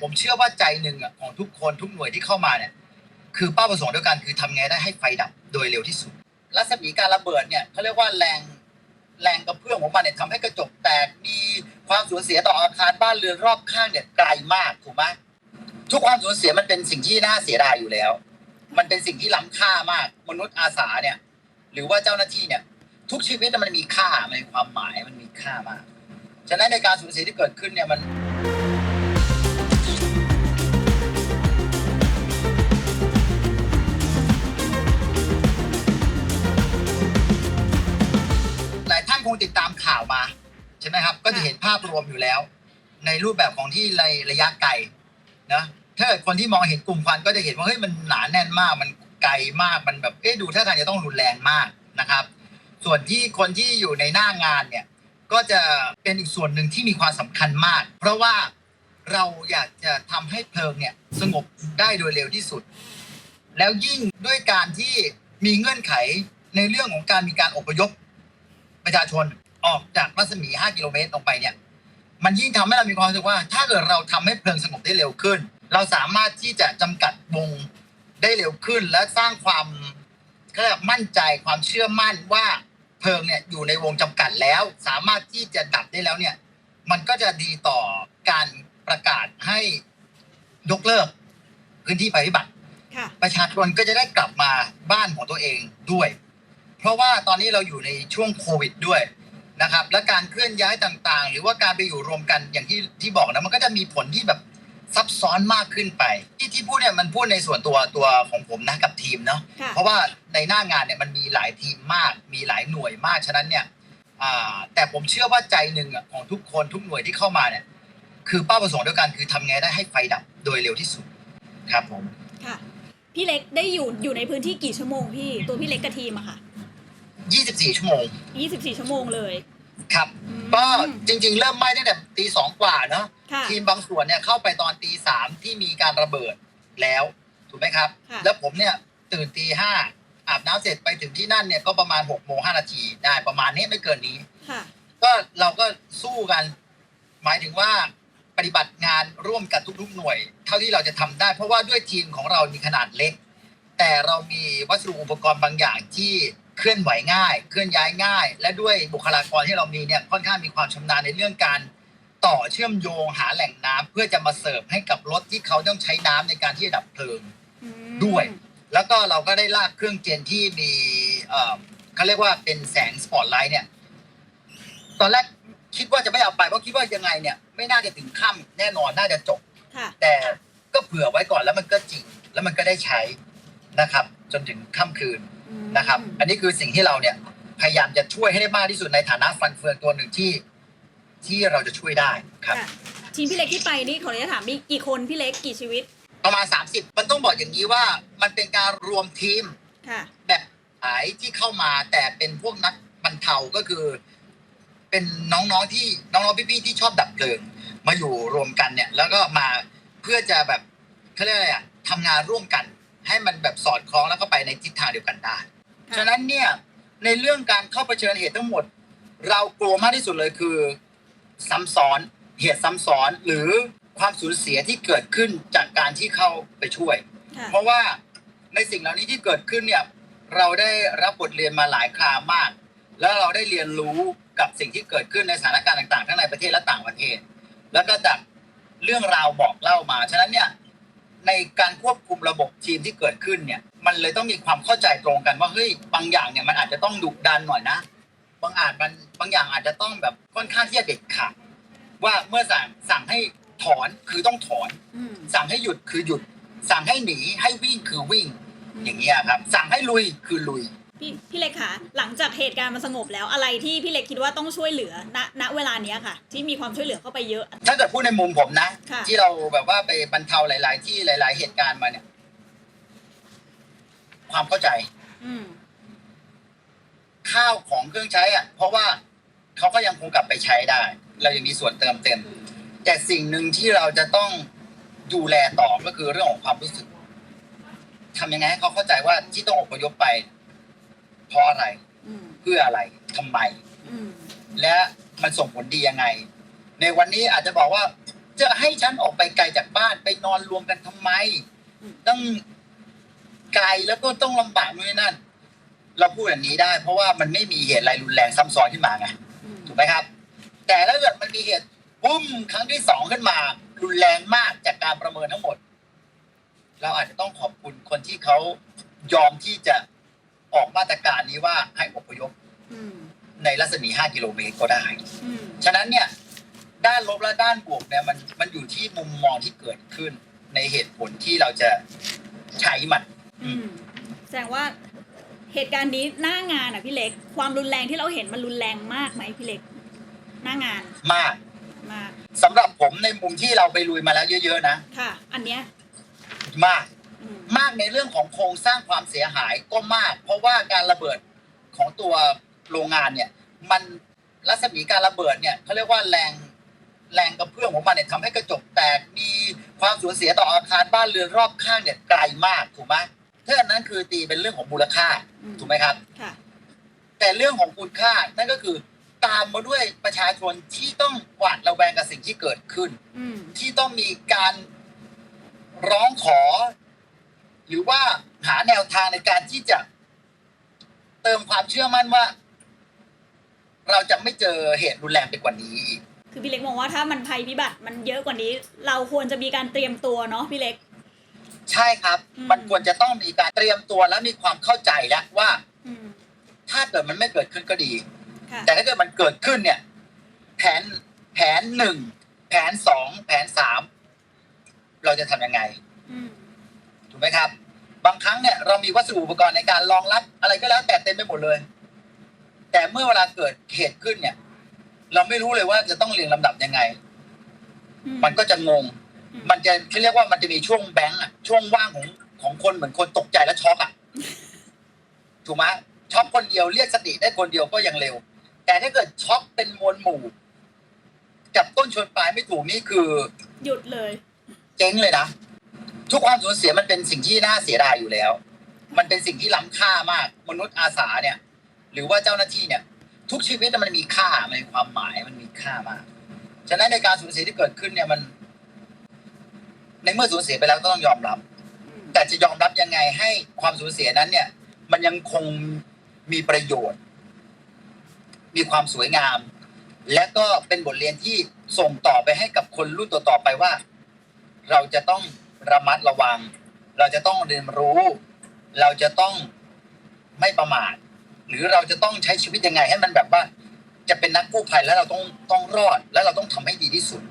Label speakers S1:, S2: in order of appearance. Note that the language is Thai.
S1: ผมเชื่อว่าใจหนึ่งอะของทุกคนทุกหน่วยที่เข้ามาเนี่ย คือเป้าประสงค์เดียวกันคือทำไงได้ให้ไฟดับโดยเร็วที่สุด รัศมีการระเบิดเนี่ยเขาเรียกว่าแรงแรงกระเพื่อมของมันเนี่ยทำให้กระจกแตกมีความสูญเสียต่ออาคารบ้านเรือนรอบข้างเนี่ยไกลมากถูกไหมทุกความสูญเสียมันเป็นสิ่งที่น่าเสียดายอยู่แล้ว มันเป็นสิ่งที่ล้ำค่ามากมนุษย์อาสาเนี่ย หรือว่าเจ้าหน้าที่เนี่ย ทุกชีวิตมันมีค่ามันมีความหมายมันมีค่ามาก ฉะนั้นในการสูญเสียที่เกิดขึ้นเนี่ยมัน ช่ไหมครับ ก็จะเห็นภาพรวมอยู่แล้ว ในรูปแบบของที่ในระยะไกลนะถ้าเกิดคนที่มองเห็นกลุ่มควันก็จะเห็นว่าเฮ้ยมันหนาแน่นมาก มันไกลมากมันแบบเอ๊ะดูท่าทางจะต้องรุนแรงมากนะครับ ส่วนที่คนที่อยู่ในหน้างานเนี่ยก็จะเป็นอีกส่วนหนึ่งที่มีความสำคัญมาก เพราะว่าเราอยากจะทำให้เพลิงเนี่ยสงบได้โดยเร็วที่สุด แล้วยิ่งด้วยการที่มีเงื่อนไขในเรื่องของการมีการอพยพประชาชน ออกจากรัศมี 5 กิโลเมตรตรงไปเนี่ย มันยิ่งทำให้เรามีความรู้สึกว่า ถ้าเกิดเราทำให้เพลิงสงบได้เร็วขึ้น เราสามารถที่จะจำกัดวงได้เร็วขึ้น และสร้างความเขาเรียกมั่นใจความเชื่อมั่นว่าเพลิงเนี่ยอยู่ในวงจำกัดแล้ว สามารถที่จะดับได้แล้วเนี่ย มันก็จะดีต่อการประกาศให้ยกเลิก พื้นที่ภัยพิบัติ
S2: ค่ะ
S1: ประชาชนก็จะได้กลับมาบ้านของตัวเองด้วย เพราะว่าตอนนี้เราอยู่ในช่วงโควิดด้วย นะครับ และการเคลื่อนย้ายต่างๆ หรือว่าการไปอยู่รวมกันอย่างที่ที่บอกนะมันก็จะมีผลที่แบบซับซ้อนมากขึ้นไป ที่ที่พูดเนี่ยมันพูดในส่วนตัวตัวของผมนะกับทีมเนาะ
S2: ค่ะ
S1: เพราะว่าในหน้างานเนี่ยมันมีหลายทีมมาก มีหลายหน่วยมากฉะนั้นเนี่ยอ่าแต่ผมเชื่อว่าใจหนึ่งอะของทุกคนทุกหน่วยที่เข้ามาเนี่ย คือเป้าประสงค์เดียวกันคือทำไงได้ให้ไฟดับโดยเร็วที่สุดครับผม
S2: ค่ะ พี่เล็กได้อยู่อยู่ในพื้นที่กี่ชั่วโมงพี่ ตัวพี่เล็กกับทีมอะค่ะ
S1: 24 ชั่วโมง
S2: 24 ชั่วโมงเลย
S1: ครับ
S2: อืม
S1: ก็จริงๆ เริ่มไหม้ตั้งแต่ตีสองกว่าเนาะ
S2: ค่ะ
S1: ทีมบางส่วนเนี่ยเข้าไปตอนตีสามที่มีการระเบิดแล้วถูกไหมครับ
S2: ค่ะ
S1: แล้วผมเนี่ยตื่นตีห้าอาบน้ำเสร็จไปถึงที่นั่นเนี่ยก็ประมาณหกโมงห้านาทีได้ประมาณนี้ไม่เกินนี้
S2: ค่ะ
S1: ก็เราก็สู้กัน หมายถึงว่าปฏิบัติงานร่วมกันทุกๆหน่วย เท่าที่เราจะทำได้ เพราะว่าด้วยทีมของเรามีขนาดเล็ก แต่เรามีวัสดุอุปกรณ์บางอย่างที่ เคลื่อนไหวง่าย เคลื่อนย้ายง่าย และด้วยบุคลากรที่เรามีเนี่ยค่อนข้างมีความชำนาญในเรื่องการต่อเชื่อมโยงหาแหล่งน้ำเพื่อจะมาเสิร์ฟให้กับรถที่เขาต้องใช้น้ำในการที่จะดับเพลิง
S2: อืม
S1: ด้วย แล้วก็เราก็ได้ลากเครื่องเจนที่มีเอ่อเขาเรียกว่าเป็นแสงสปอตไลท์เนี่ย ตอนแรกคิดว่าจะไม่เอาไปเพราะคิดว่ายังไงเนี่ย ไม่น่าจะถึงค่ำแน่นอนน่าจะจบ
S2: ค่ะ
S1: แต่ก็เผื่อไว้ก่อนแล้วมันก็จริง แล้วมันก็ได้ใช้นะครับ จนถึงค่ำคืน
S2: อืม
S1: นะครับ อันนี้คือสิ่งที่เราเนี่ยพยายามจะช่วยให้ได้มากที่สุดในฐานะฟันเฟืองตัวหนึ่งที่ที่เราจะช่วยได้ครับ
S2: ค่ะทีมพี่เล็กที่ไปนี่ขออนุญาตถามมีกี่คนพี่เล็กกี่ชีวิต
S1: ประมาณ 30 มันต้องบอกอย่างนี้ว่ามันเป็นการรวมทีม
S2: ค่ะ
S1: แบบหายที่เข้ามาแต่เป็นพวกนักบรรเทาก็คือ เป็นน้องๆที่น้องๆพี่ๆที่ชอบดับเพลิง มาอยู่รวมกันเนี่ย แล้วก็มาเพื่อจะแบบเขาเรียกอะไรอะทำงานร่วมกัน ให้มันแบบสอดคล้องแล้วก็ไปในทิศทางเดียวกันได้
S2: ค่ะ
S1: ฉะนั้นเนี่ยในเรื่องการเข้าเผชิญเหตุทั้งหมด เรากลัวมากที่สุดเลยคือ ซ้ำซ้อนเหตุซ้ำซ้อนหรือความสูญเสียที่เกิดขึ้นจากการที่เข้าไปช่วย
S2: ค่ะ
S1: เพราะว่าในสิ่งเหล่านี้ที่เกิดขึ้นเนี่ยเราได้รับบทเรียนมาหลายคราวมาก แล้วเราได้เรียนรู้กับสิ่งที่เกิดขึ้นในสถานการณ์ต่างๆ ทั้งในประเทศและต่างประเทศ แล้วก็จากเรื่องราวบอกเล่ามา ฉะนั้นเนี่ย ในการควบคุมระบบทีมที่เกิดขึ้นเนี่ย มันเลยต้องมีความเข้าใจตรงกันว่าเฮ้ยบางอย่างเนี่ยมันอาจจะต้องดุดันหน่อยนะ บางอาจมันบางอย่างอาจจะต้องแบบค่อนข้างที่จะเด็ดขาดว่าเมื่อสั่งสั่งให้ถอนคือต้องถอน
S2: อืม
S1: สั่งให้หยุดคือหยุด สั่งให้หนีให้วิ่งคือวิ่ง อย่างเงี้ยครับ สั่งให้ลุยคือลุย
S2: พี่พี่เล็กคะหลังจากเหตุการณ์มันสงบแล้วอะไรที่พี่เล็กคิดว่าต้องช่วยเหลือณณเวลาเนี้ยค่ะ ที่มีความช่วยเหลือเข้าไปเยอะ
S1: ถ้าเกิดพูดในมุมผมนะ
S2: ค่ะ
S1: ที่เราแบบว่าไปบรรเทาหลาย ๆ ที่หลาย ๆ เหตุการณ์มาเนี่ย ความเข้าใจ
S2: อืม
S1: ข้าวของเครื่องใช้อะ เพราะว่าเขาก็ยังคงกลับไปใช้ได้ เรายังมีส่วนเติมเต็ม แต่สิ่งหนึ่งที่เราจะต้องดูแลต่อก็คือเรื่องของความรู้สึกทำยังไงให้เขาเข้าใจว่าที่ต้องอพยพไป เพราะอะไร
S2: อืม
S1: เพื่ออะไรทำไม
S2: อืม
S1: และมันส่งผลดียังไง ในวันนี้อาจจะบอกว่า จะให้ฉันออกไปไกลจากบ้านไปนอนรวมกันทำไม ต้องไกลแล้วก็ต้องลำบากนู่นนนั่น เราพูดแบบนี้ได้ เพราะว่ามันไม่มีเหตุอะไรรุนแรงซ้ำซ้อนขึ้นมาไง
S2: อืม
S1: ถูกไหมครับ แต่ถ้าเกิดมันมีเหตุปุ้มครั้งที่สองขึ้นมา รุนแรงมากจากการประเมินทั้งหมด เราอาจจะต้องขอบคุณคนที่เขายอมที่จะ ออกมาตรการนี้ว่าให้อพยพ
S2: อืม
S1: ในรัศมี 5 กิโลเมตรก็ได้
S2: อืม
S1: ฉะนั้นเนี่ย ด้านลบและด้านบวกเนี่ยมันมันอยู่ที่มุมมองที่เกิดขึ้นในเหตุผลที่เราจะใช้มัน
S2: อืมแสดงว่าเหตุการณ์นี้หน้างานอะพี่เล็ก ความรุนแรงที่เราเห็นมันรุนแรงมากไหมพี่เล็ก หน้างาน
S1: มาก
S2: มาก
S1: สำหรับผมในมุมที่เราไปลุยมาแล้วเยอะ ๆ นะ
S2: ค่ะ อันเนี้ย
S1: มาก
S2: อื ม
S1: มากในเรื่องของโครงสร้างความเสียหายก็มาก เพราะว่าการระเบิดของตัวโรงงานเนี่ย มันรัศมีการระเบิดเนี่ยเขาเรียกว่าแรงแรงกระเพื่อมของมันเนี่ยทำให้กระจกแตกมีความสูญเสียต่ออาคารบ้านเรือนรอบข้างเนี่ยไกลมากถูกไหมถ้าอันนั้นคือตีเป็นเรื่องของมูลค่า
S2: อืม
S1: ถูกไหมครับ
S2: ค่ะ
S1: แต่เรื่องของคุณค่านั่นก็คือตามมาด้วยประชาชนที่ต้องหวาดระแวงกับสิ่งที่เกิดขึ้น
S2: อืม
S1: ที่ต้องมีการร้องขอ หรือว่าหาแนวทางในการที่จะ เติมความเชื่อมั่นว่า เราจะไม่เจอเหตุรุนแรงไปกว่านี้อีก
S2: คือพี่เล็กมองว่าถ้ามันภัยพิบัติมันเยอะกว่านี้ เราควรจะมีการเตรียมตัวเนาะพี่เล็ก
S1: ใช่ครับ
S2: อืม
S1: มันควรจะต้องมีการเตรียมตัวและมีความเข้าใจแล้วว่า
S2: อืม
S1: ถ้าเกิดมันไม่เกิดขึ้นก็ดี
S2: ค่ะ
S1: แต่ถ้าเกิดมันเกิดขึ้นเนี่ย แผนแผนหนึ่งแผนสองแผนสามเราจะทำยังไง
S2: อืม
S1: ถูกไหมครับ บางครั้งเนี่ยเรามีวัสดุอุปกรณ์ในการรองรับอะไรก็แล้วแต่เต็มไปหมดเลย แต่เมื่อเวลาเกิดเหตุขึ้นเนี่ย เราไม่รู้เลยว่าจะต้องเรียงลำดับยังไง
S2: อื
S1: มันก็จะงง
S2: อื
S1: มันจะเขาเรียกว่ามันจะมีช่วงแบงค์อะช่วงว่างของของคนเหมือนคนตกใจและช็อกอะถูกไหมช็อกคนเดียวเรียกสติได้คนเดียวก็ยังเร็ว แต่ถ้าเกิดช็อกเป็นมวลหมู่จับต้นชนปลายไม่ถูกนี่คือ
S2: หยุดเลย
S1: เจ๊งเลยนะ ทุกความสูญเสียมันเป็นสิ่งที่น่าเสียดายอยู่แล้ว มันเป็นสิ่งที่ล้ำค่ามาก มนุษย์อาสาเนี่ย หรือว่าเจ้าหน้าที่เนี่ย ทุกชีวิตมันมีค่า มันมีความหมาย มันมีค่ามาก ฉะนั้นในการสูญเสียที่เกิดขึ้นเนี่ยมัน ในเมื่อสูญเสียไปแล้วก็ต้องยอมรับ แต่จะยอมรับยังไงให้ความสูญเสียนั้น เนี่ย มันยังคงมีประโยชน์ มีความสวยงาม และก็เป็นบทเรียนที่ส่งต่อไปให้กับคนรุ่นต่อๆไปว่า เราจะต้อง ระมัดระวัง เราจะต้องเรียนรู้ เราจะต้องไม่ประมาท หรือเราจะต้องใช้ชีวิตยังไงให้มันแบบว่า จะเป็นนักกู้ภัยแล้วเราต้องต้องรอด แล้วเราต้องทำให้ดีที่สุด